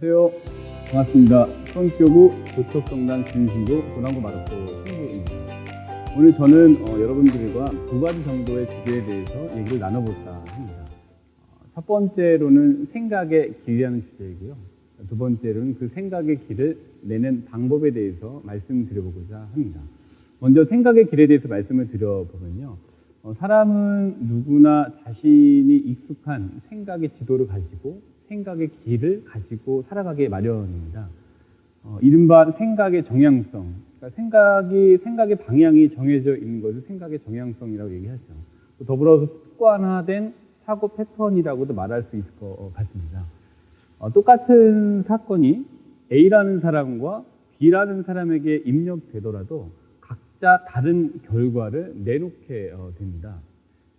안녕하세요. 반갑습니다. 성교구 도척성당 진신도 고난고 마르코 성교입니다. 오늘 저는 어, 여러분들과 두 가지 정도의 주제에 대해서 얘기를 나눠볼까 합니다. 어, 첫 번째로는 생각의 길이라는 주제이고요. 두 번째로는 그 생각의 길을 내는 방법에 대해서 말씀드려보고자 합니다. 먼저 생각의 길에 대해서 말씀을 드려보면요. 어, 사람은 누구나 자신이 익숙한 생각의 지도를 가지고 생각의 길을 가지고 살아가기 마련입니다. 어, 이른바 생각의 정향성, 그러니까 생각이 생각의 방향이 정해져 있는 것을 생각의 정향성이라고 얘기하죠. 또 더불어서 습관화된 사고 패턴이라고도 말할 수 있을 것 같습니다. 어, 똑같은 사건이 A라는 사람과 B라는 사람에게 입력되더라도 각자 다른 결과를 내놓게 어, 됩니다.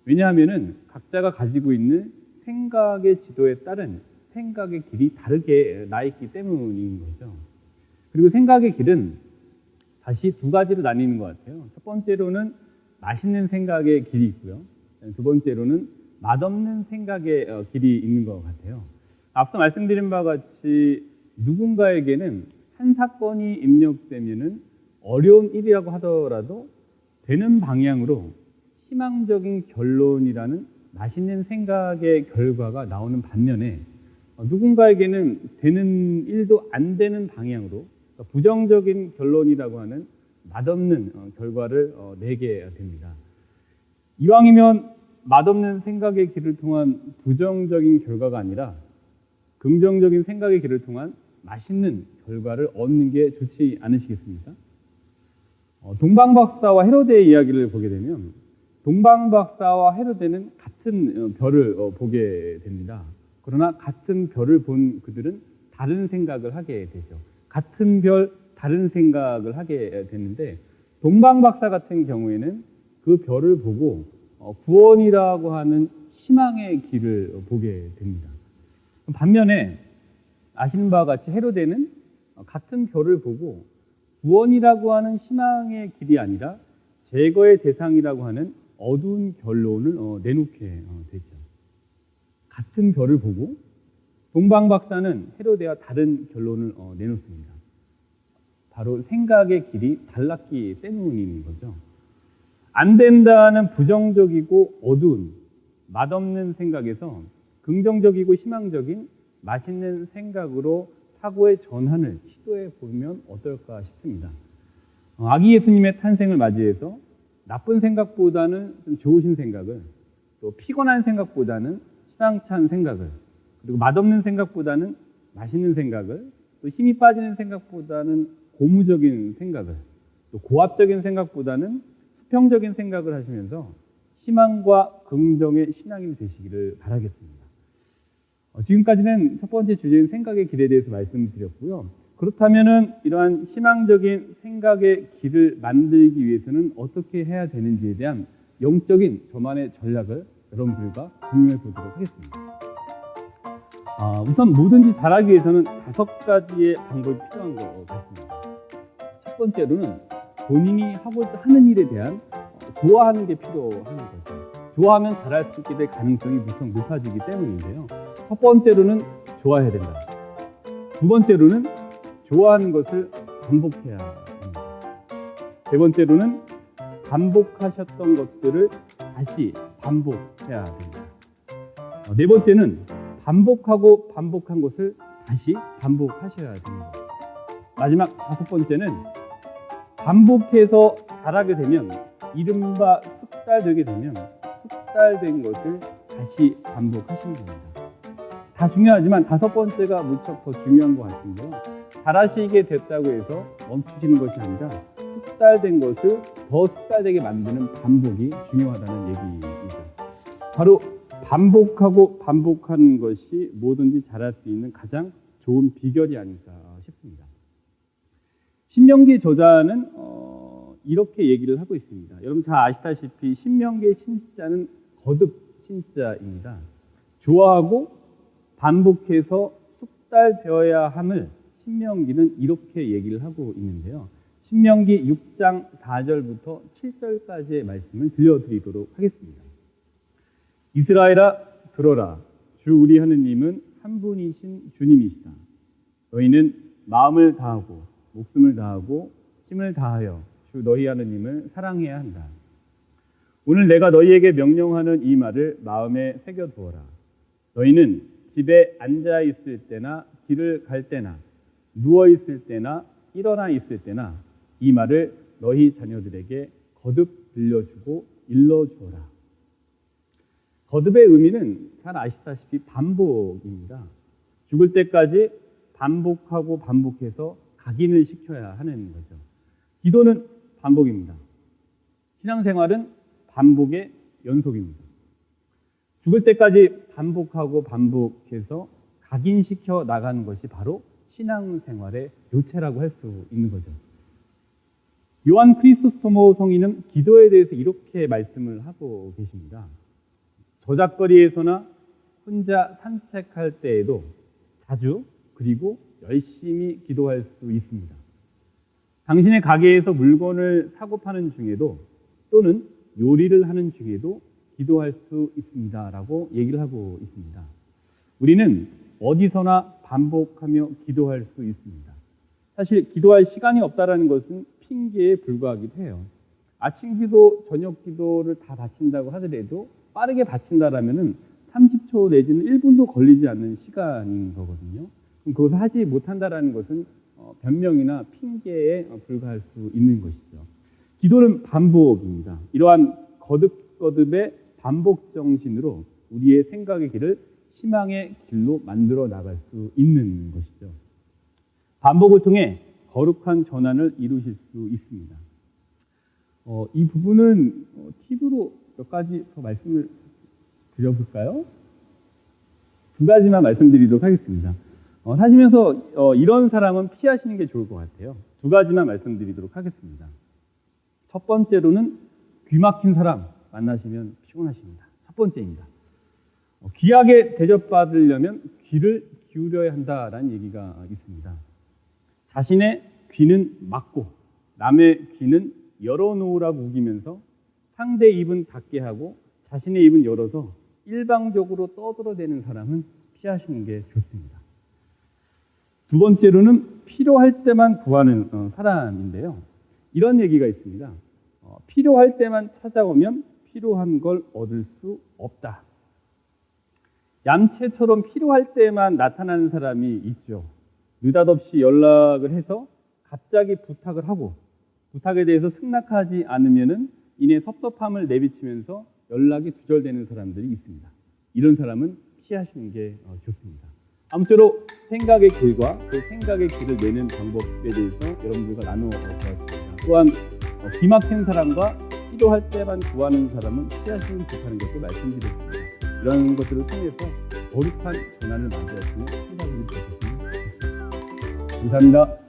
왜냐하면은 각자가 가지고 있는 생각의 지도에 따른 생각의 길이 다르게 나 있기 때문인 거죠. 그리고 생각의 길은 다시 두 가지로 나뉘는 것 같아요. 첫 번째로는 맛있는 생각의 길이 있고요. 두 번째로는 맛없는 생각의 어, 길이 있는 것 같아요. 앞서 말씀드린 바와 같이 누군가에게는 한 사건이 입력되면은 어려운 일이라고 하더라도 되는 방향으로 희망적인 결론이라는 맛있는 생각의 결과가 나오는 반면에 어, 누군가에게는 되는 일도 안 되는 방향으로 그러니까 부정적인 결론이라고 하는 맛없는 어, 결과를 어, 내게 됩니다. 이왕이면 맛없는 생각의 길을 통한 부정적인 결과가 아니라 긍정적인 생각의 길을 통한 맛있는 결과를 얻는 게 좋지 않으시겠습니까? 동방 박사와 헤로데의 이야기를 보게 되면 동방 박사와 헤로데는 같은 별을 보게 됩니다. 그러나 같은 별을 본 그들은 다른 생각을 하게 되죠. 같은 별, 다른 생각을 하게 됐는데 동방 박사 같은 경우에는 그 별을 보고 어, 구원이라고 하는 희망의 길을 보게 됩니다. 반면에 아시는 바와 같이 헤로데는 같은 별을 보고 구원이라고 하는 희망의 길이 아니라 제거의 대상이라고 하는 어두운 결론을 어, 내놓게 어, 되죠. 같은 별을 보고 동방 박사는 헤로데와 다른 결론을 어, 내놓습니다. 바로 생각의 길이 달랐기 때문인 거죠. 안 된다는 부정적이고 어두운 맛없는 생각에서 긍정적이고 희망적인 맛있는 생각으로 사고의 전환을 시도해 보면 어떨까 싶습니다. 어, 아기 예수님의 탄생을 맞이해서 나쁜 생각보다는 좀 좋으신 생각을 또 피곤한 생각보다는 희망찬 생각을 그리고 맛없는 생각보다는 맛있는 생각을 또 힘이 빠지는 생각보다는 고무적인 생각을 또 고압적인 생각보다는 수평적인 생각을 하시면서 희망과 긍정의 신앙이 되시기를 바라겠습니다. 어, 지금까지는 첫 번째 주제인 생각의 길에 대해서 말씀드렸고요. 그렇다면은 이러한 희망적인 생각의 길을 만들기 위해서는 어떻게 해야 되는지에 대한 영적인 저만의 전략을 여러분들과 공유해 보도록 하겠습니다. 아, 우선 뭐든지 잘하기 위해서는 다섯 가지의 방법이 필요한 것 같습니다. 첫 번째로는 본인이 하고 하는 일에 대한 어, 좋아하는 게 필요한 거죠. 좋아하면 잘할 수 있게 될 가능성이 무척 높아지기 때문인데요. 첫 번째로는 좋아해야 된다. 두 번째로는 좋아하는 것을 반복해야 합니다. 세 번째로는 반복하셨던 것들을 다시 반복해야 됩니다. 어, 네 번째는 반복하고 반복한 것을 다시 반복하셔야 됩니다. 마지막 다섯 번째는 반복해서 잘하게 되면 이른바 숙달되게 되면 숙달된 것을 다시 반복하시는 겁니다. 다 중요하지만 다섯 번째가 무척 더 중요한 것 같은데요. 잘하시게 됐다고 해서 멈추시는 것이 아니라 숙달된 것을 더 숙달되게 만드는 반복이 중요하다는 얘기이죠. 바로 반복하고 반복하는 것이 뭐든지 잘할 수 있는 가장 좋은 비결이 아닐까 싶습니다. 신명기 저자는 어, 이렇게 얘기를 하고 있습니다. 여러분 잘 아시다시피 신명기의 신자는 거듭 신자입니다. 좋아하고 반복해서 숙달되어야 함을 신명기는 이렇게 얘기를 하고 있는데요. 신명기 6장 4절부터 7절까지의 말씀을 들려드리도록 하겠습니다. 이스라엘아 들어라 주 우리 하느님은 한 분이신 주님이시다. 너희는 마음을 다하고 목숨을 다하고 힘을 다하여 주 너희 하느님을 사랑해야 한다. 오늘 내가 너희에게 명령하는 이 말을 마음에 새겨 두어라. 너희는 집에 앉아 있을 때나 길을 갈 때나 누워 있을 때나 일어나 있을 때나 이 말을 너희 자녀들에게 거듭 들려주고 일러 주어라. 거듭의 의미는 잘 아시다시피 반복입니다. 죽을 때까지 반복하고 반복해서 각인을 시켜야 하는 거죠. 기도는 반복입니다. 신앙생활은 반복의 연속입니다. 죽을 때까지 반복하고 반복해서 각인시켜 나가는 것이 바로 신앙생활의 요체라고 할 수 있는 거죠. 요한 크리스토모 성인은 기도에 대해서 이렇게 말씀을 하고 계십니다. 저작거리에서나 혼자 산책할 때에도 자주 그리고 열심히 기도할 수 있습니다. 당신의 가게에서 물건을 사고 파는 중에도 또는 요리를 하는 중에도 기도할 수 있습니다. 라고 얘기를 하고 있습니다. 우리는 어디서나 반복하며 기도할 수 있습니다. 사실 기도할 시간이 없다라는 것은 핑계에 불과하기도 해요. 아침 기도, 저녁 기도를 다 바친다고 하더라도 빠르게 바친다라면은 30초 내지는 1분도 걸리지 않는 시간인 거거든요. 그럼 그것을 하지 못한다라는 것은 어, 변명이나 핑계에 어, 불과할 수 있는 것이죠. 기도는 반복입니다. 이러한 거듭거듭의 반복 정신으로 우리의 생각의 길을 희망의 길로 만들어 나갈 수 있는 것이죠. 반복을 통해 거룩한 전환을 이루실 수 있습니다. 어, 이 부분은 어, 팁으로 몇 가지 더 말씀을 드려볼까요? 두 가지만 말씀드리도록 하겠습니다. 어, 사시면서 어, 이런 사람은 피하시는 게 좋을 것 같아요. 두 가지만 말씀드리도록 하겠습니다. 첫 번째로는 귀 막힌 사람 만나시면 피곤하십니다. 첫 번째입니다. 어, 귀하게 대접받으려면 귀를 기울여야 한다라는 얘기가 있습니다. 자신의 귀는 막고 남의 귀는 열어놓으라고 우기면서 상대 입은 닫게 하고 자신의 입은 열어서 일방적으로 떠들어대는 사람은 피하시는 게 좋습니다. 두 번째로는 필요할 때만 구하는 어, 사람인데요. 이런 얘기가 있습니다. 어, 필요할 때만 찾아오면 필요한 걸 얻을 수 없다. 얌체처럼 필요할 때만 나타나는 사람이 있죠. 느닷없이 연락을 해서 갑자기 부탁을 하고 부탁에 대해서 승낙하지 않으면은 이내 섭섭함을 내비치면서 연락이 두절되는 사람들이 있습니다. 이런 사람은 피하시는 게 어, 좋습니다. 아무쪼록 생각의 길과 그 생각의 길을 내는 방법에 대해서 여러분들과 나누어 보았습니다. 또한 어, 기막힌 사람과 기도할 때만 구하는 사람은 피하시면 좋다는 것을 말씀드렸습니다. 이런 것들을 통해서 거룩한 전환을 만들었으면 생각이 좋겠습니다. 감사합니다.